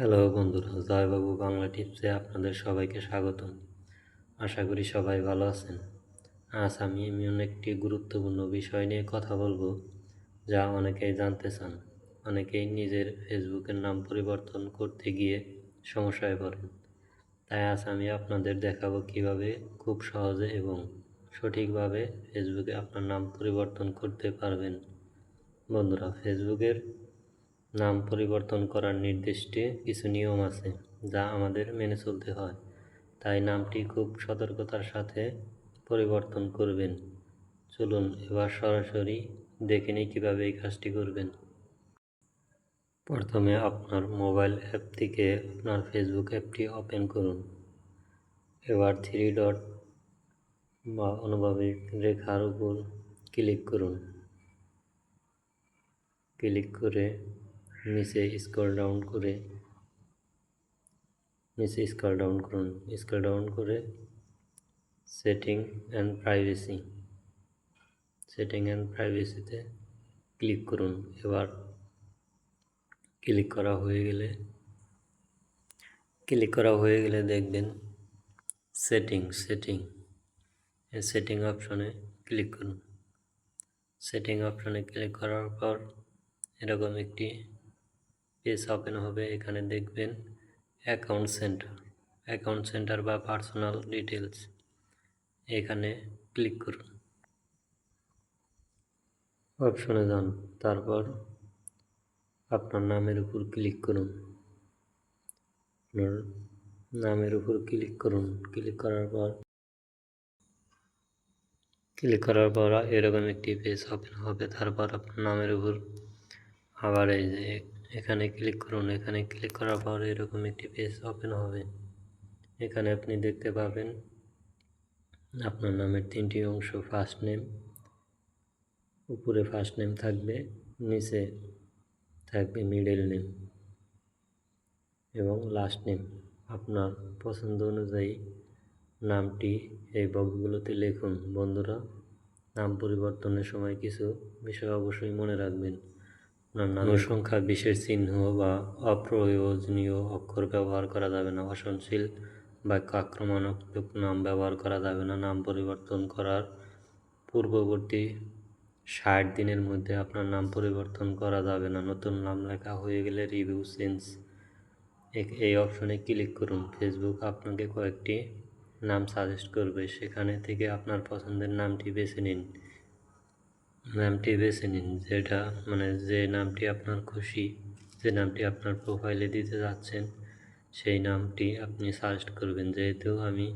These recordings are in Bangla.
হ্যালো বন্ধুরা, জয়বাবু বাংলা টিপসে আপনাদের সবাইকে স্বাগতম। আশা করি সবাই ভালো আছেন। আজ আমি এমন একটি গুরুত্বপূর্ণ বিষয় নিয়ে কথা বলব, যা অনেকেই জানতে চান। অনেকেই নিজের ফেসবুকের নাম পরিবর্তন করতে গিয়ে সমস্যায় পড়েন। তাই আজ আমি আপনাদের দেখাবো কীভাবে খুব সহজে এবং সঠিকভাবে ফেসবুকে আপনার নাম পরিবর্তন করতে পারবেন। বন্ধুরা, ফেসবুকের নাম পরিবর্তন করার নির্দিষ্ট কিছু নিয়ম আছে যা আমাদের মেনে চলতে হয়। তাই নামটি খুব সতর্কতার সাথে পরিবর্তন করবেন। চলুন এবার সরাসরি দেখে নিই কীভাবে এই কাজটি করবেন। প্রথমে আপনার মোবাইল অ্যাপ থেকে আপনার ফেসবুক অ্যাপটি ওপেন করুন। এবার থ্রি ডট বা অনুভাবিক রেখার উপর ক্লিক করুন। ক্লিক করে নিচে স্ক্রল ডাউন করে, নিচে স্ক্রল ডাউন করুন। স্ক্রল ডাউন করে setting and privacy setting and প্রাইভেসিতে click করুন। এবার ক্লিক করা হয়ে গেলে ক্লিক করা হয়ে গেলে দেখবেন সেটিং সেটিং সেটিং অপশনে ক্লিক করুন। সেটিং অপশনে ক্লিক করার পর এরকম একটি পেজ ওপেন হবে এখানে দেখবেন অ্যাকাউন্ট সেন্টার অ্যাকাউন্ট সেন্টার বা পার্সোনাল ডিটেলস এখানে ক্লিক করুন। অপশনে যান, তারপর আপনার নামের উপর ক্লিক করুন। আপনার নামের উপর ক্লিক করুন। ক্লিক করার পর ক্লিক করার পর এরকম একটি পেজ ওপেন হবে, তারপর আপনার নামের উপর আবার এই যে এখানে ক্লিক করুন। এখানে ক্লিক করার পর এরকম একটি পেজ ওপেন হবে। এখানে আপনি দেখতে পাবেন আপনার নামের তিনটি অংশ ফার্স্ট নেম উপরে ফার্স্ট নেম থাকবে, নিচে থাকবে মিডল নেম এবং লাস্ট নেম আপনার পছন্দ অনুযায়ী নামটি এই বক্সগুলোতে লিখুন। বন্ধুরা, নাম পরিবর্তনের সময় কিছু বিষয় অবশ্যই মনে রাখবেন। নামের সংখ্যা বিশেষ চিহ্ন বা অপ্রয়োজনীয় অক্ষর ব্যবহার করা যাবে না। অসহনশীল বা আক্রমণাত্মক নাম ব্যবহার করা যাবে না। নাম পরিবর্তন করার পূর্ববর্তী ষাট দিনের মধ্যে আপনার নাম পরিবর্তন করা যাবে না। নতুন নাম লেখা হয়ে গেলে রিভিউ চেঞ্জ এই অপশনে ক্লিক করুন। ফেসবুক আপনাকে কয়েকটি নাম সাজেস্ট করবে। সেখানে থেকে আপনার পছন্দের নামটি বেছে নিন। নামটি বেছে নিন যেটা মানে যে নামটি আপনার খুশি, যে নামটি আপনার প্রোফাইলে দিতে যাচ্ছেন, সেই নামটি আপনি সার্চ করবেন। যেহেতু আমি,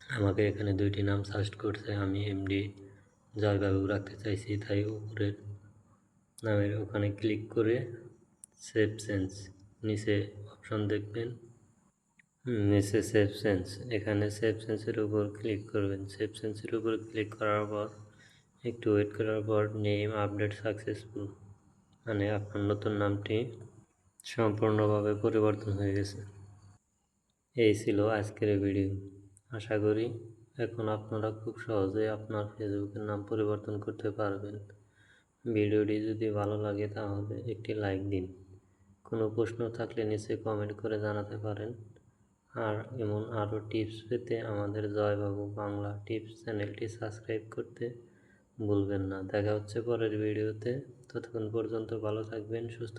আমাকে এখানে দুইটি নাম সার্চ করছে, আমি এমডি জয়বাবু রাখতে চাইছি, তাই উপরের নামের ওখানে ক্লিক করে সেভ সেন্স নিচে অপশন দেখবেন নিচে সেভ সেন্স এখানে সেভ সেন্সের উপর ক্লিক করবেন। সেভ সেন্সের উপর ক্লিক করার পর একটু ওয়েট করার পর নেম আপডেট সাকসেসফুল মানে আপনার নতুন নামটি সম্পূর্ণভাবে পরিবর্তন হয়ে গেছে। এই ছিল আজকের ভিডিও আশা করি এখন আপনারা খুব সহজে আপনার ফেসবুকের নাম পরিবর্তন করতে পারবেন। ভিডিওটি যদি ভালো লাগে তাহলে একটি লাইক দিন। কোনো প্রশ্ন থাকলে নিচে কমেন্ট করে জানাতে পারেন। আর এমন আরও টিপস পেতে আমাদের জয়বাবু বাংলা টিপস চ্যানেলটি সাবস্ক্রাইব করতে ভুলবেন না। দেখা হচ্ছে পরের ভিডিওতে। ততক্ষণ পর্যন্ত ভালো থাকবেন সুস্থ